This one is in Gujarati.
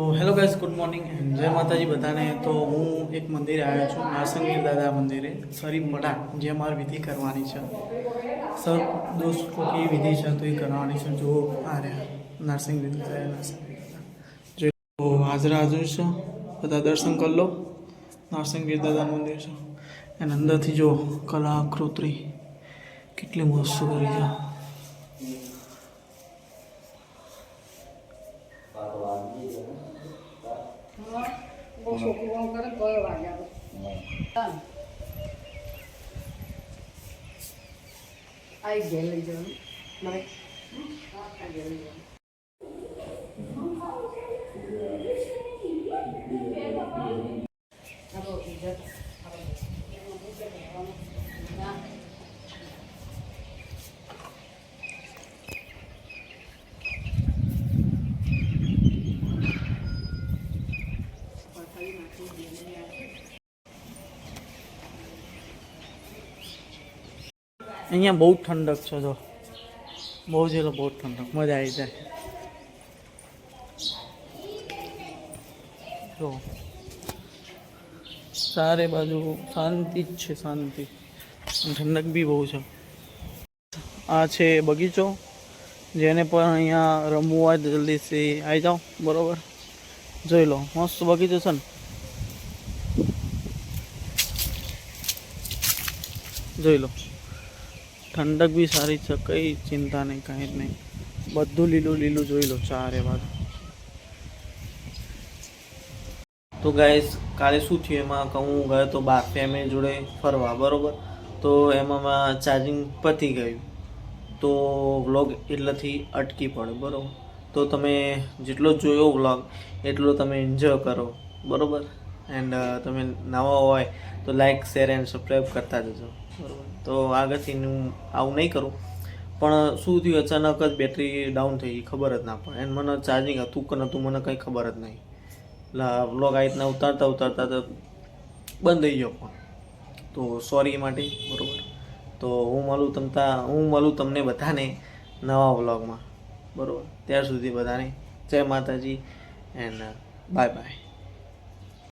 હેલો ગાઈઝ ગુડ મોર્નિંગ જય માતાજી બધાને. તો હું એક મંદિરે આવ્યો છું નારસંગીર દાદા મંદિરે સરી મડા જે મારે વિધિ કરવાની છે. સર, દોસ્ત કોકી વિધિ છે તો એ કરવાની છે, જો આ રહ્યા. નરસિંહ વિધિ નારસિંહ નરસિંહ જો હાજર હાજર છે, બધા દર્શન કરી લો. નરસિંહગીર દાદા મંદિર છે. અને અંદરથી જો કલાકૃતિ કેટલી મસ્ત કરી છે. આઈ ઘેર લઈ જવાનું મારે આ ઘેર લઈ જવાનું આ તો ઇજ્જત. ના. પથારી નાખી દે અહીંયા બહુ ઠંડક છે, જો. બહુ જ એટલે બહુ ઠંડક. મજા આવી જાય. જો. ચારે બાજુ શાંતિ જ છે, શાંતિ. ઠંડક બી બહુ છે. આ છે બગીચો. જેને પણ અહીંયા રમવું તો જલ્દીથી આવી જાઓ. બરાબર? જોઈ લો. મસ્ત બગીચો છે ને. જોઈ લો. ઠંડક બી સારી છે, કંઈ ચિંતા નહીં, કાંઈ જ નહીં. બધું લીલું લીલું જોઈ લો, ચારે બાજુ. તો ગાઈસ કાલે શું થયું? એમાં કહું ગયો તો બાર ફેમિલી જોડે ફરવા, બરાબર? તો એમાં ચાર્જિંગ પતી ગયું. તો વ્લોગ એટલેથી અટકી પડે, બરાબર? તો તમે જેટલો જોયો વ્લોગ એટલો તમે એન્જોય કરો, બરાબર? એન્ડ તમે નવા હોય, તો લાઈક શેર એન્ડ સબસ્ક્રાઈબ કરતા જજો. તો આગળથી હું આવું નહીં કરું. પણ શું થયું, અચાનક જ બેટરી ડાઉન થઈ ગઈ, ખબર જ ના પડે. એન્ડ મને ચાર્જિંગ હતું કે નહોતું, મને કંઈ ખબર જ નહીં. એટલે વ્લોગ આ રીતના ઉતારતા ઉતારતા તો બંધ થઈ ગયો ફોન તો સોરી માટે, બરાબર. તો હું મળું તમતા હું મળું તમને બધાને નવા વ્લોગમાં બરાબર. ત્યાર સુધી બધાને જય માતાજી, એન્ડ બાય બાય.